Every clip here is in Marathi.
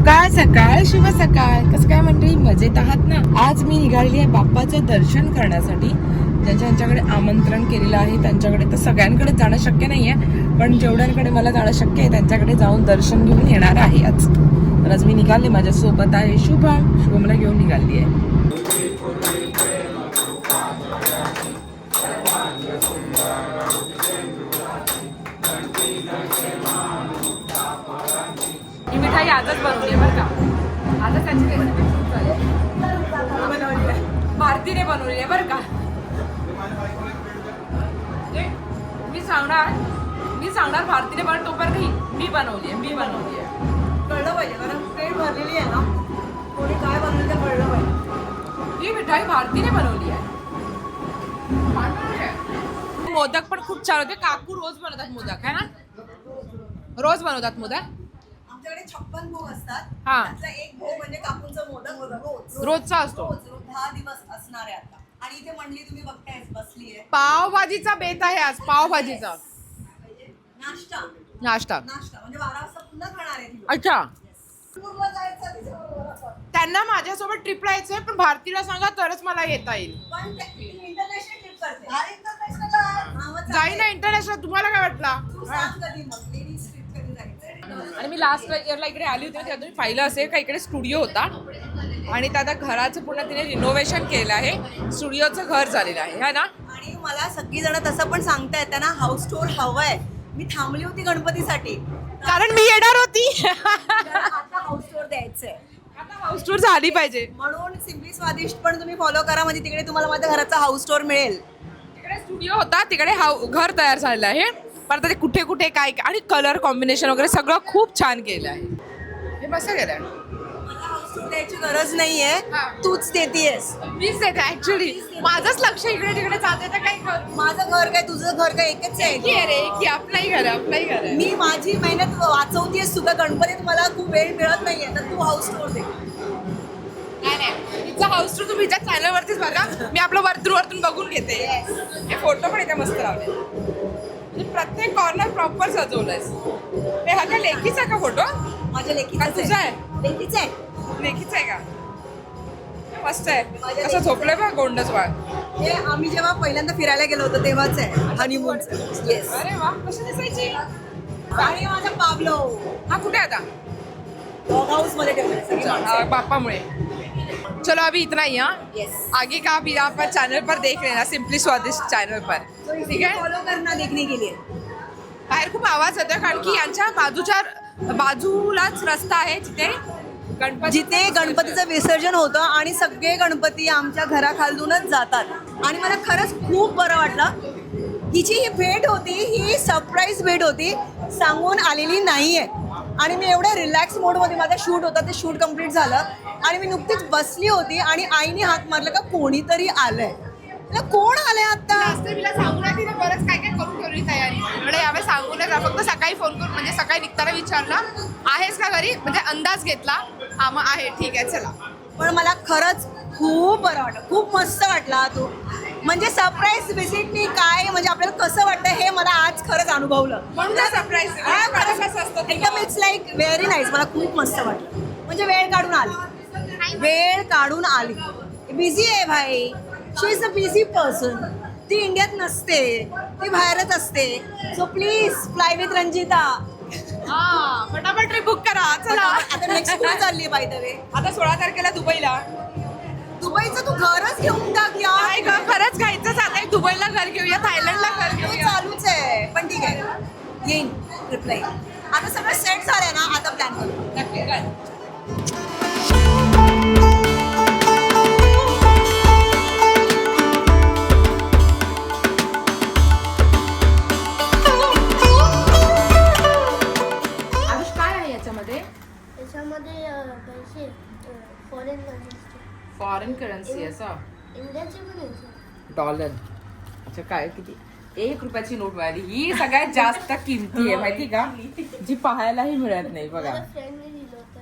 सकाळ सकाळ शिव सकाळ. कसं काय म्हणते मजेत आहात ना? आज मी निघालेली आहे बाप्पाचं दर्शन करण्यासाठी. ज्यांच्या ज्यांच्याकडे आमंत्रण केलेलं आहे त्यांच्याकडे तर सगळ्यांकडे जाणं शक्य नाहीये. पण जेवढ्यांकडे मला जाणं शक्य आहे त्यांच्याकडे जाऊन दर्शन घेऊन येणार आहे आज. तर आज मी निघाले माझ्यासोबत आहे शुभम. शुभमला घेऊन निघाली आहे. मिठाई आजच बनवली सांगणार? मी सांगणार भारतीने पण तोपर्यंत ही मी बनवली आहे मी बनवली आहे. कळलं पाहिजे कारण प्लेट भरलेली आहे ना. कोणी काय बनवलं ते कळलं पाहिजे. ही मिठाई भारतीने बनवली आहे. मोदक पण खूप छान होते. काकू रोज बनवतात मोदक आहे ना? रोज बनवतात मोदक. आमच्याकडे छप्पन भोग असतात. हा. त्यातला एक भोग म्हणजे काकूंचा मोदक रोज. रोजचा असतो. रोज दहा दिवस असणार आहे आता. आणि इथे मंडळी तुम्ही बघताय बसली आहे पावभाजीचा बेत आहे आज पावभाजीचा. नाश्ता. नाश्ता. नाश्ता. म्हणजे बारा वाजता पुन्हा खाणार आहे ती. अच्छा. टूरला जायचं तिच्याबरोबर आपण. त्यांना माझ्यासोबत ट्रिपला यायचंय पण भारतीला सांगा तरच मला येता येईल. पण इंटरनॅशनल ट्रिप करते. इंटरनॅशनल हा मग जाई ना इंटरनॅशनल तुम्हाला काय तू वाटलं सांग कधी मग. लेडीज ट्रिप कधी जायचं आणि मी लास्ट इयरला इकडे आली होती ना, तेव्हा तुम्ही पाहिलं असेल का इकडे स्टुडिओ होता. आणि त्या आता घराचं पूर्ण तिने रिनोव्हेशन केलं आहे. स्टुडिओचं घर झालेलं आहे है ना? आणि मला सगळी जण तसं पण सांगतायत त्यांना हाऊस टूर हवंय मी थांबली होती गणपतीसाठी. कारण मी येणार होती. आता हाऊस टूर द्यायचंय. आता हाऊस टूर झाली पाहिजे. म्हणून सिम्पली स्वादिष्ट पण तुम्ही फॉलो करा म्हणजे तिकडे तुम्हाला माझ्या घराचा हाऊस टूर मिळेल. तिकडे स्टुडिओ होता तिकडे हाऊ घर तयार झालेलं आहे. पण आता ते कुठे कुठे काय आणि कलर कॉम्बिनेशन वगैरे सगळं खूप छान केलं आहे. हे मस्त केलं आहे द्यायची गरज नाहीये. तूच देतेयस. मीच देते ऍक्च्युली माझंच लक्ष इकडे तिकडे जाते तर काही करू? माझं घर काय तुझं घर काय एकच आहे? की अरे की आपलाही घर आहे आपलाही घर आहे. मी माझी मेहनत वाचवतेस तुझा. गणपतीत मला खूप वेळ मिळत नाहीये तर तू हाऊस टूर दे. नाही नाही. तिचा हाऊस टूर तुम्ही हिच्या चॅनलवरतीच बघा. मी आपलं वरतून वरतून बघून घेते. हे फोटो पण इथे मस्त लावले. म्हणजे प्रत्येक कॉर्नर प्रॉपर सजवलंयस. हे हा का लेखीचा का फोटो माझ्या का लेखीचा तुझा आहे? लेखीचा आहे. आहे का मस्त आहे. कसं झोपलंय बा गोंडच वाळ हे आम्ही जेव्हा पहिल्यांदा फिरायला गेलो होतो तेव्हाच आहे हनीमूनचं येस अरे वा कशी दिसायची? आणि माझा पावलो. हा कुठे आहे आता? डॉग हाऊसमध्ये ठेवलाय सगळी हाँ, माणसं. पापा मुळे चलो अभी इतना ही हाँ? Yes. आगे का आप यहाँ पर चैनल पर देख लेना सिंपली स्वादिष्ट चॅनल पर. ठीक आहे? फॉलो करना देखने के लिए. बाहेर खूप आवाज येतोय कारण की यांच्या बाजूच्या बाजूलाच रस्ता आहे गणपती जिथे गणपतीचं विसर्जन होतं आणि सगळे गणपती आमच्या घराखालूनच जातात. आणि मला खरंच खूप बरं वाटलं. हिची ही भेट होती ही सरप्राईज भेट होती सांगून आलेली नाही आहे आणि मी एवढ्या रिलॅक्स मोडमध्ये माझा शूट होता ते शूट कंप्लीट झालं. आणि मी नुकतीच बसली होती आणि आईने हात मारला का कोणीतरी आलंय. कोण आलंय आता? सांगून तिने बरंच काय काय करून ठेवली तयारी. म्हणजे यावेळी सांगूनच. फक्त सकाळी फोन करून म्हणजे सकाळी निघताना विचारलं आहेस का घरी? म्हणजे अंदाज घेतला. हा मग आहे ठीक आहे चला. पण मला खरंच खूप बरं वाटलं खूप मस्त वाटला तू. म्हणजे सरप्राईज विजिटनी काय म्हणजे आपल्याला कसं वाटतं हे मला आज खरंच अनुभवलं. म्हणून सरप्राईज? एकदम इट्स लाईक व्हेरी नाईस मला खूप मस्त वाटलं. म्हणजे वेळ काढून आली. वेळ काढून आली. बिझी आहे भाई. She is a busy person ती इंडियात नसते. ती बाहेरच असते. So please fly with Ranjita हा फटाफट ट्रिप बुक करा. चला. आता नेक्स्ट कुठे चालली बाय द वे आता सोळा तारखेला दुबईला. दुबईचं तू घरच घेऊन टाक यार. काय ग खरंच घ्यायचं चाललंय दुबईला घर घेऊया थायलंडला घर घेऊया. चालूच आहे. पण ठीक आहे. येईन रिप्लाय आता सगळं सेट झालंय ना आता प्लॅन करू. नक्की डॉलर. अच्छा काय किती? एक रुपयाची नोट मिळाली. ही सगळ्यात जास्त किमती आहे माहिती का? जी पाहायलाही मिळत नाही बघा.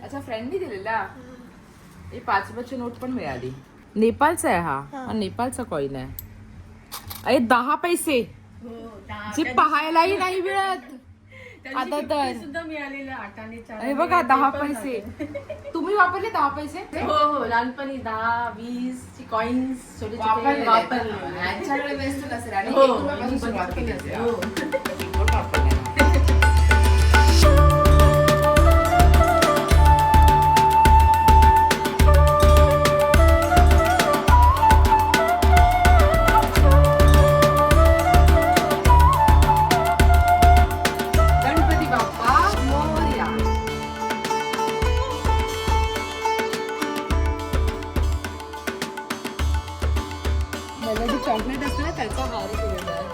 अच्छा फ्रेंडनी दिलेला. ही पाच रुपयाची नोट पण मिळाली. नेपाळचा आहे हा. हा. हा नेपाळचा कॉइन आहे. अरे दहा पैसे. जे पाहायलाही नाही मिळत. आता तर सुद्धा मिळालेलं आठ आणि चार हे बघा दहा पैसे तुम्ही वापरले दहा पैसे हो हो लहानपणी दहा वीस कॉइन्स छोटे छोटे. वापरले यांच्याकडे वेस्ट नसेल आणि हो, एक रुपयापासून मी सुरुवात केली असेल. हो. चॉकलेट असते ना त्याचा हार केलेला आहे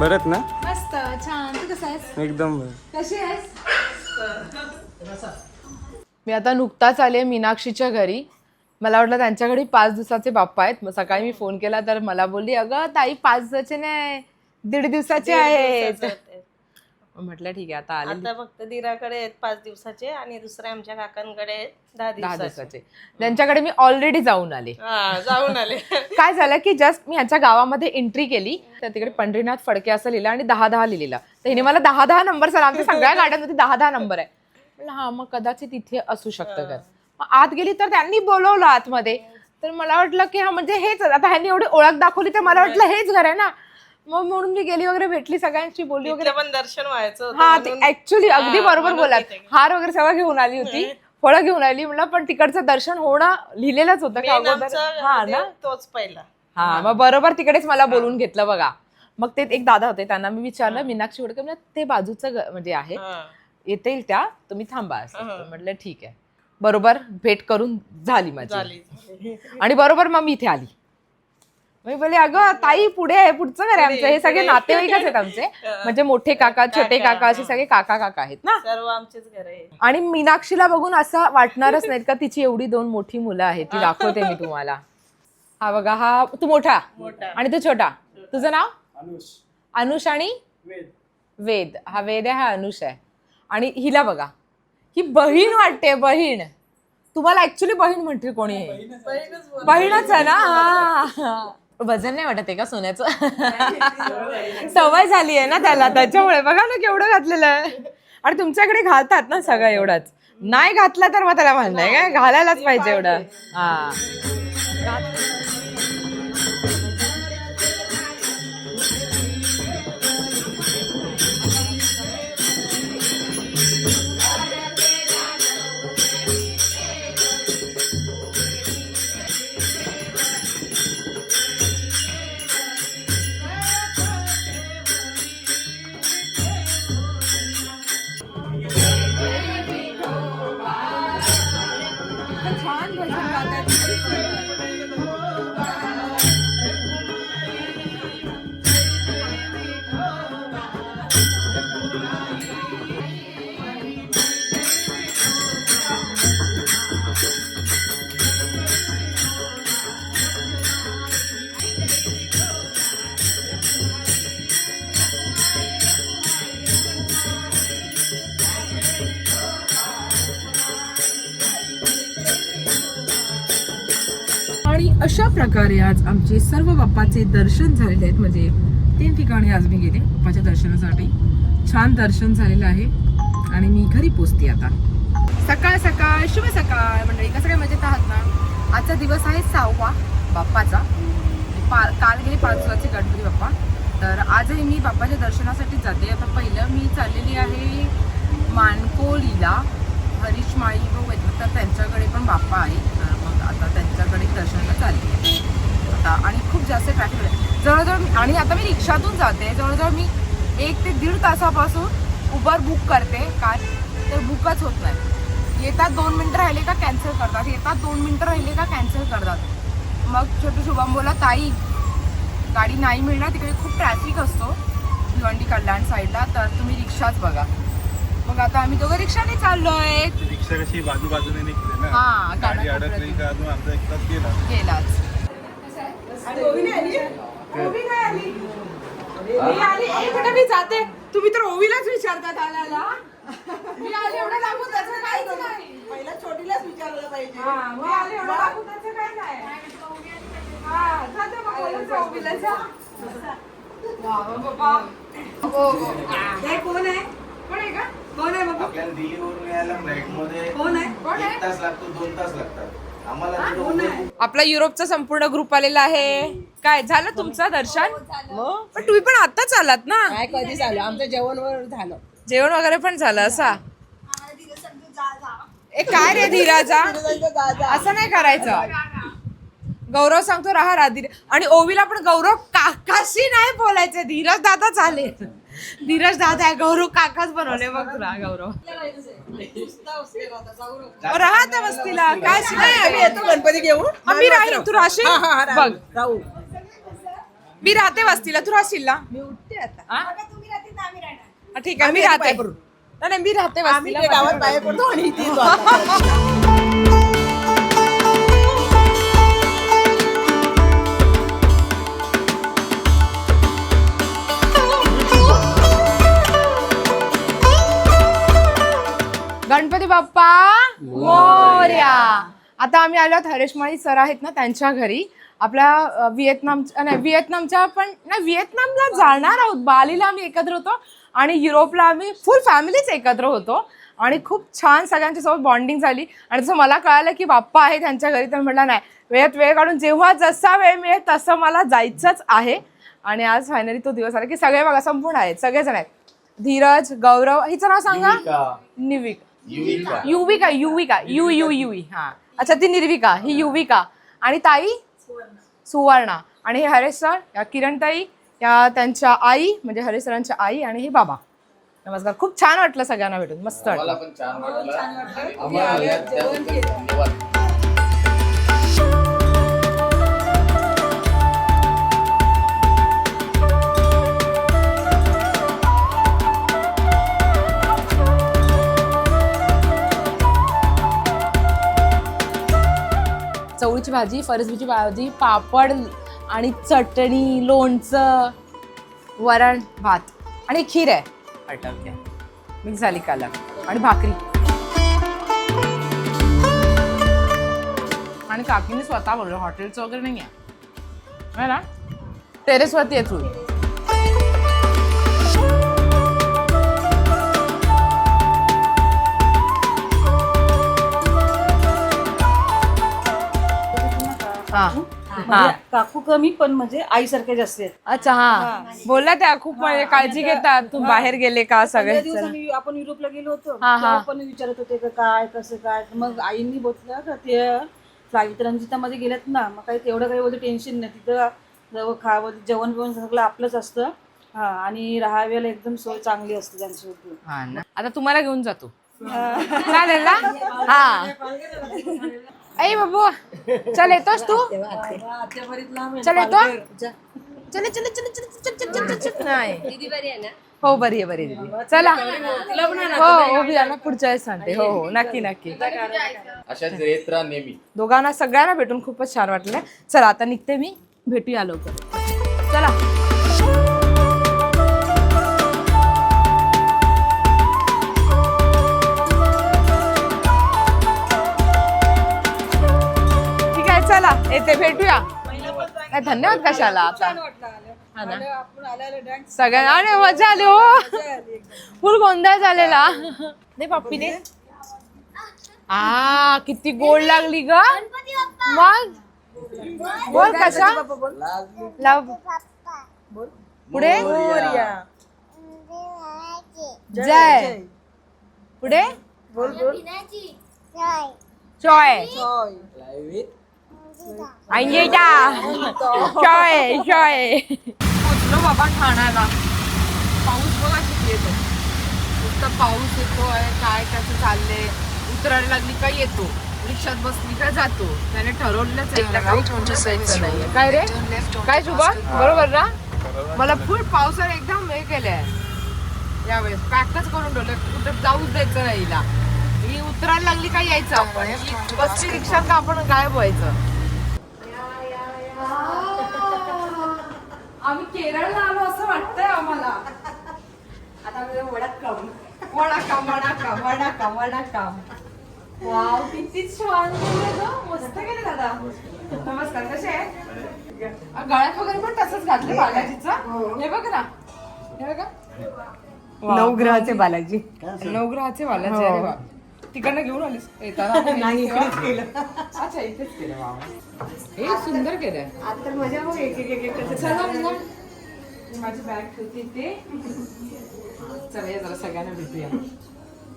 बरत ना? मस्त छान. तू कसा आहेस? एकदम बर. कशी आहेस? मी आता नुकताच आले मीनाक्षीच्या घरी. मला वाटलं त्यांच्या घरी पाच दिवसाचे बाप्पा आहेत. मग सकाळी मी फोन केला तर मला बोलली अगं ताई पाच दिवसाचे नाही दीड दिवसाचे आहेत. म्हटलं ठीक आहे आता आले आता फक्त दिराकडे आहेत पाच दिवसाचे आणि दुसऱ्या आमच्या काकांकडे आहेत दहा दहा दिवसाचे. दिवसाचे. त्यांच्याकडे मी ऑलरेडी जाऊन आले. हा जाऊन आले. काय झालं की जस्ट मी ह्याच्या गावामध्ये एंट्री केली. तर तिकडे पंढरीनाथ फडके असं लिहिलं आणि दहा दहा लिहिलेलं तर हिने मला दहा दहा नंबर सर आमच्या सगळ्या गाड्यांमध्ये दहा दहा नंबर आहे. म्हणलं हा मग कदाचित इथे असू शकतं का? मग आत गेली तर त्यांनी बोलवलं आतमध्ये. तर मला वाटलं की हा म्हणजे हेच आता ह्यांनी एवढी ओळख दाखवली तर मला वाटलं हेच घर आहे ना. मग म्हणून मी गेली वगैरे भेटली सगळ्यांशी बोलली वगैरे. पण दर्शन व्हायचं हा म्हणून- ऍक्च्युली अगदी बरोबर बोलात. हार वगैरे सगळं घेऊन आली होती फळं घेऊन आली म्हणलं पण तिकडचं दर्शन होणं लिहिलेलंच होतं का अगोदर? हा ना? तोच पहिला. हा मग बरोबर तिकडेच मला बोलून घेतलं बघा. मग ते एक दादा होते त्यांना मी विचारलं मीनाक्षी वडकर म्हणजे ते बाजूचं म्हणजे आहे. येतील त्या तुम्ही थांबा असं. म्हटलं ठीक आहे. बरोबर भेट करून झाली माझी. आणि बरोबर मग मी इथे आली. मी बोले अगं ताई पुढे आहे पुढचं घर आहे आमचं. हे सगळे नातेवाईकच आहेत आमचे. म्हणजे मोठे काका छोटे काका असे सगळे काका काका आहेत ना? सर्व आमचेच घर आहे. आणि मीनाक्षीला बघून असं वाटणारच नाहीत का तिची एवढी दोन मोठी मुलं आहेत ती दाखवते मी तुम्हाला. हा बघा हा तू मोठा? मोठा. आणि तू छोटा? तुझं नाव? अनुष. आणि? वेद. हा वेद आहे हा अनुष आहे. आणि हिला बघा. ही बहीण वाटते बहीण. तुम्हाला ऍक्च्युली बहीण म्हणते कोणी? बहीणच आहे ना? हा. वजन नाही वाटत आहे का सोन्याचं? सवय झाली आहे ना त्याला त्याच्यामुळे. बघा ना केवढं घातलेलं आहे. आणि तुमच्याकडे घालतात ना सगळं एवढंच. नाही घातलं तर मग त्याला म्हणणं काय? घालायलाच पाहिजे एवढं. हा. अशा प्रकारे आज आमचे सर्व बाप्पाचे दर्शन झालेले आहेत. म्हणजे तीन ठिकाणी आज मी गेले बाप्पाच्या दर्शनासाठी. छान दर्शन झालेलं आहे. आणि मी घरी पोचते आता. सकाळ सकाळ शुभ सकाळ. मंडळी कसं काय मजेत आहात ना? आजचा दिवस आहे सहावा बाप्पाचा. म्हणजे पा काल गेले पाच गणपती बाप्पा. तर आजही मी बाप्पाच्या दर्शनासाठी जाते. आता पहिलं मी चाललेली आहे मानकोलीला. हरीश माळी व वैद्य त्यांच्याकडे पण बाप्पा आहे तर दर्शनाला चालली. आता आणि खूप जास्त ट्रॅफिक आहे जवळजवळ आणि आता मी रिक्षातून जाते. जवळजवळ मी एक ते दीड तासापासून उबर बुक करते. कार तर बुकच होत नाही. येतात दोन मिनटं राहिले का कॅन्सल करतात. येतात दोन मिनटं राहिले का कॅन्सल करतात. मग छोटू शुभम बोला ताई गाडी नाही मिळणार. तिकडे खूप ट्रॅफिक असतो. भिवंडी कल्याण साईडला तर तुम्ही रिक्षाच बघा. मग आता आम्ही दोघं रिक्षाने चाललोय रिक्षा कशी बाजू बाजूने निघते ना. हा, गाडी अडकली का अजून अर्धा एक तास गेला. गेलाच. मी आली. मिनिट मी जाते? तुम्ही तर ओवीलाच विचारतात आल्याला मी आले एवढं लागून त्याचं काहीच नाही. पहिला छोटीलाच विचारलं पाहिजे. हा, मी आले एवढं लागून त्याचं काय नाही. हा, जा ते मग बोलत जाऊ, बिला जा. वा, वा, बाबा. हो, हो. हे कोण आहे? कोण आहे का? कोण आहे बाबा? आपल्याला दिल्लीवरून यायला फ्लाईटमध्ये कोण आहे? कोण आहे? एक तास लागतो दोन तास लागतात. आम्हाला तिथं उद्या- आपला युरोपचा संपूर्ण ग्रुप आलेला आहे. काय झालं तुमचं दर्शन? पण तुम्ही पण आताच आलात ना? काय कधी झालं आमचं जेवण वर झालं. जेवण वगैरे पण झालं असा? ए काय रे धीराजा? असं नाही करायचं. गौरव सांगतो राहा राधी आणि ओवीला पण गौरव काकाशी नाही बोलायचं. धीरज दादा चालेल. धीरज दादा आहे गौरव काकाच बनवले बघ तुला गौरव. अहो, राहा त्या वस्तीला. काय आम्ही येतो गणपती घेऊन. मी राहीन तू राहशील? हा, हा, राहू, बघ. राहू मी राहते वस्तीला तू राहशील ना? मी उठते आता. हा? हा, ठीक आहे मी आम्ही राहते. पाय पडू. नाही, नाही मी राहते आम्ही वस्तीला गावात बाहेर पडतो आणि इथे येतो आता. गणपती बाप्पा मोर्या. आता आम्ही आलो आहोत हरेश माळी सर आहेत ना त्यांच्या घरी. आपल्या अ, व्हिएतनाम नाही व्हिएतनामच्या पण नाही व्हिएतनामला जाणार आहोत. बालीला आम्ही एकत्र होतो आणि युरोपला आम्ही फुल फॅमिलीच एकत्र होतो. आणि खूप छान सगळ्यांच्या सोबत बॉन्डिंग झाली. आणि जसं मला कळालं की बाप्पा आहे त्यांच्या घरी तर म्हटलं नाही वेळेत वेळ काढून जेव्हा जसा वेळ मिळेल तसं मला जायचंच आहे. आणि आज फायनली तो दिवस आला की सगळे बघा संपूर्ण आहेत. सगळेजण आहेत. धीरज गौरव हिचं नाव सांगा. निविक. युविका. युविका. युविका यू यू युवी हा. अच्छा ती निर्विका. ही युविका. आणि ताई? सुवर्णा. आणि हे हरेश सर या किरण ताई या त्यांच्या आई म्हणजे हरेश सरांच्या आई आणि हे बाबा. नमस्कार. खूप छान वाटलं सगळ्यांना भेटून. मस्त वाटलं. चवळीची भाजी फरसबीची भाजी पापड आणि चटणी लोणचं वरण भात आणि खीर आहे. आटवते मिक्स झाली काला आणि भाकरी. आणि काकीने स्वतः बोललो हॉटेलचं वगैरे नाही आहे ना? टेरेसवरती आहे तू. हा. हा. काकू कमी पण म्हणजे आईसारखे जास्त आहेत. अच्छा हा. बोलला त्या खूप म्हणजे काळजी घेतात. तू बाहेर गेले का सगळे दिवस आम्ही आपण युरोपला गेलो होतो. हा, हा. तेव्हा पण विचारत होते का काय कसं काय? मग आईंनी बोललं का ते फ्लाईटमध्ये गेल्यात ना मग काही तेवढं काही बोलते टेन्शन नाही. तिथं जवळ खावं जेवण बिवण सगळं आपलंच असतं. हा आणि राहाव्याला एकदम सोय चांगली असते त्यांची हा आता तुम्हाला घेऊन जातो. चालेल ना? हा. ऐ बाबू चल येतोस तू? चल येतो? चले चले चले चले नाही. हो बरी आहे बरी आहे दीदी. चला. हो उभी राहा ना पुढच्या वेळेस सांगते. हो हो नक्की नक्की. अशाच येत दोघांना सगळ्यांना भेटून खूपच छान वाटलं चला आता निघते मी. भेटूया लवकर. चला. चला येते भेटूया. काय धन्यवाद कशाला आता? हा ना. सगळ्यांना अरे मजा आली हो. फुल गोंधळ झालेला. नाही पप्पी दे. आ किती गोड लागली ग. मग? बोल कशा? लव. पुढे? जय पुढे? पिण्याची चॉय अंगेटा चॉय चॉय पोचलो बाबा ठाण्याला पाऊस बघा किती येतो नुसतं पाऊस येतोय काय कसं चाललंय उतरायला लागली का येतो रिक्षात बसली काय जातो त्याने ठरवलेलंच आहे नाहीये. काय रे काय शुभा बरोबर ना मला फुल पावसाने एकदम हे केलंय. यावेळेस पॅकच करून ठेवलं कुठं जाऊच द्यायचं नाही हिला. ही उतरायला लागली का यायचं? आपण ही बसची रिक्षात का आपण गायब व्हायचं. आम्ही केरळला आलो असं वाटतंय आम्हाला. आता वड्यात वडाकाम. वडाकाम वडाकाम वडाकाम वाव किती छान. मस्त केलं दादा. नमस्कार कसे आहे गळ्यात वगैरे पण तसंच घातलं बालाजीचं. हे. बघ ना. हे बघा. नवग्रहाचे बालाजी. नवग्रहाचे बालाजी अरे वा. तिकडनं घेऊन आलीस? नाही इकडेच केलं. अच्छा इथेच केलं वा हे सुंदर केलंय. आता मजा बघ एक एक चला मग. माझी बॅग ठेवते ते चला या जरा सगळ्यांना भेटूया.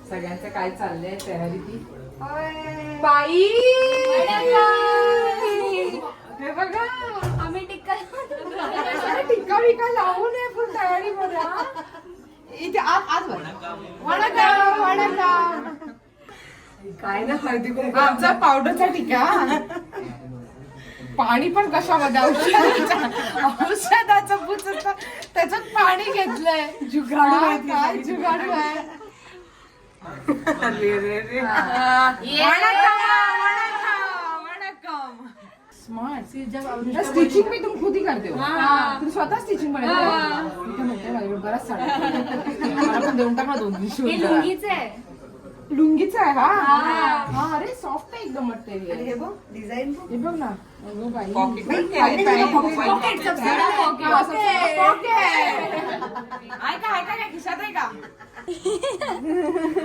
सगळ्यांचं काय चाललंय तयारी ती? बाई! हे बघा. आम्ही टिक्का टिक्का बिक्का लावू नये फुल तयारी मध्ये हा. इथे आत आत वडकाम वडकाम काय ना हळदी कुंकू. आमचा पावडरचा टिक्का पाणी पण कशामध्ये? औषधाचं औषधाचं असतं. त्याच्यात पाणी घेतलंय. जुगाडू काय जुगाडू आहे? स्टिचिंग मी तुम खुद ही करते हो. तुम्ही स्वतः स्टिचिंग बनवते? बराच साडा पण देऊन टाक दोन दिवशी लुंगीचं आहे हा? हा. अरे सॉफ्ट आहे एकदम मटेरियल हे बघ डिझाईन हे बघ ना. बाई.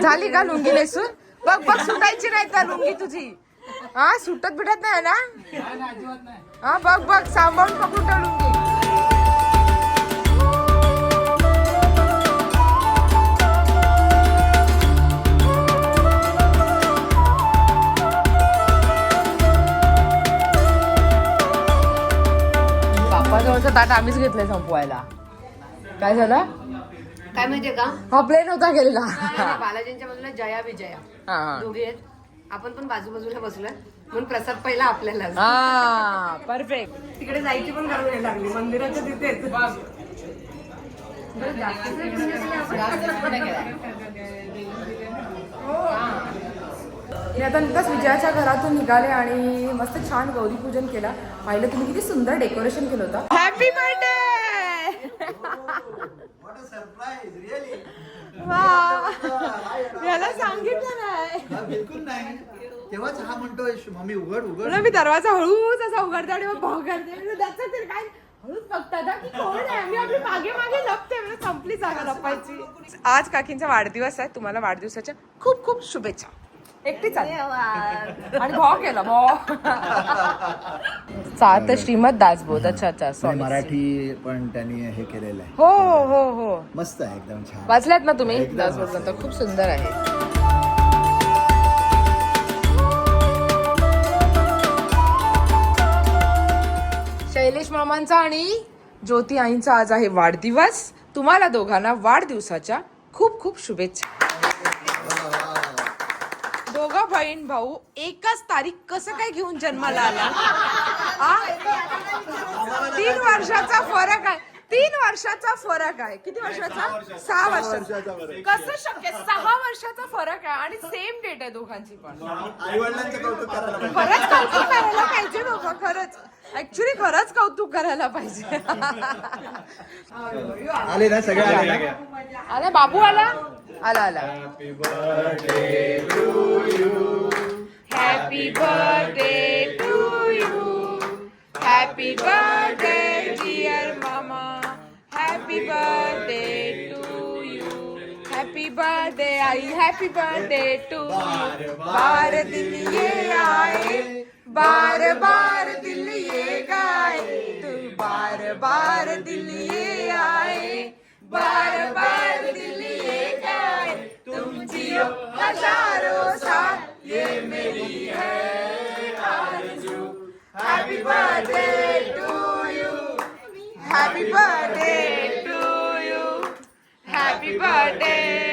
झाली का लुंगी नेसून? बघ बघ सुटायची नाही का लुंगी तुझी. हा सुटत बिटत नाही ना हा बघ बघ सांभाळून पकडून ठेव लुंगी. बाप्पाजवळचं ताट आम्हीच घेतलंय संपवायला. काय झालं? काय माहितीये का? हा प्लेन होता गेलेला. बालाजींच्या बाजूला जया विजया. दोघे आहेत. आपण पण बाजूबाजूला बसलोय. म्हणून प्रसाद पहिला आपल्याला हा परफेक्ट तिकडे जायची पण गरज नाही लागली. मंदिराच्या तिथेच. मी आता नुकताच विजयाच्या घरातून निघाले आणि मस्त छान गौरी पूजन केलं. पाहिलं तुम्ही किती सुंदर डेकोरेशन केलं होतं. हॅपी बर्थडे याला सांगितलं नाही. बिलकुल नाही. तेव्हाच हा म्हणतोय मम्मी उघड उघड. मी दरवाजा हळूच असा उघडते आणि मग भाव करते म्हणलं, त्याचं तरी काय हळूच बघतात हा की कोण आहे? मी आपली मागे मागे लपते संपली जागा लपायची. आज काकींचा वाढदिवस आहे. तुम्हाला वाढदिवसाच्या खूप खूप शुभेच्छा. एकटीच आली. आणि भाव केला भाव सात श्रीमद दासबोध अच्छा अच्छा. मराठी पण त्यांनी हे केलेलं आहे. हो हो हो. मस्त आहे एकदम छान. वाचल्यात ना तुम्ही? एकदम दासबोध. ग्रंथ खूप सुंदर आहे. शैलेश मामांचा आणि ज्योती आईंचा आज आहे वाढदिवस. तुम्हाला दोघांना वाढदिवसाच्या खूप खूप शुभेच्छा. दोघा बहीण भाऊ एकाच तारीख कसं काय घेऊन जन्माला आला आ? तीन वर्षाचा फरक आहे तीन वर्षाचा फरक आहे. किती वर्षाचा? सहा वर्षाचा. कसं शक्य सहा वर्षाचा फरक आहे आणि सेम डेट आहे दोघांची पण. आई वडिलांचं कौतुक करायला पाहिजे. खरंच कौतुक करायला पाहिजे बाबा खरंच. ऍक्च्युली खरंच कौतुक करायला पाहिजे. आले ना सगळे? आले ना? आला बाबू आला? आला आला. Happy birthday to you happy birthday happy birthday to you happy birthday I happy birthday to बार दिल ये आए, बार बार दिल ये गाए, तू बार बार दिल ये आए, बार बार दिल ये गाए, तुम जियो हज़ारों साल, ये मेरी है आरज़ू। Happy birthday to you happy birthday birthday.